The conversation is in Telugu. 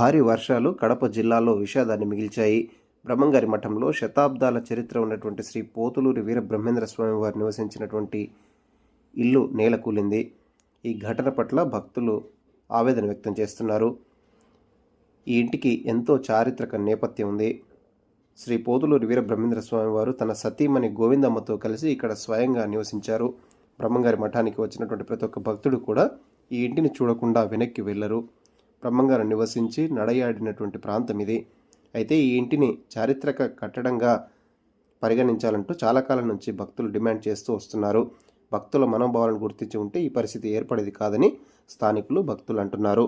భారీ వర్షాలు కడప జిల్లాలో విషాదాన్ని మిగిల్చాయి. బ్రహ్మంగారి మఠంలో శతాబ్దాల చరిత్ర ఉన్నటువంటి శ్రీ పోతులూరి వీర బ్రహ్మేంద్ర స్వామి వారు నివసించినటువంటి ఇల్లు నేలకూలింది ఈ ఘటన పట్ల భక్తులు ఆవేదన వ్యక్తం చేస్తున్నారు. ఈ ఇంటికి ఎంతో చారిత్రక నేపథ్యం ఉంది. శ్రీ పోతులూరి వీర బ్రహ్మేంద్ర స్వామి వారు తన సతీమణి గోవిందమ్మతో కలిసి ఇక్కడ స్వయంగా నివసించారు. బ్రహ్మంగారి మఠానికి వచ్చినటువంటి ప్రతి ఒక్క భక్తుడు కూడా ఈ ఇంటిని చూడకుండా వెనక్కి వెళ్ళరు. బ్రహ్మంగారు నివసించి నడయాడినటువంటి ప్రాంతం ఇది. అయితే ఈ ఇంటిని చారిత్రక కట్టడంగా పరిగణించాలంటూ చాలా కాలం నుంచి భక్తులు డిమాండ్ చేస్తూ వస్తున్నారు. భక్తుల మనోభావాలను గుర్తించి ఉంటే ఈ పరిస్థితి ఏర్పడేది కాదని స్థానికులు భక్తులు అంటున్నారు.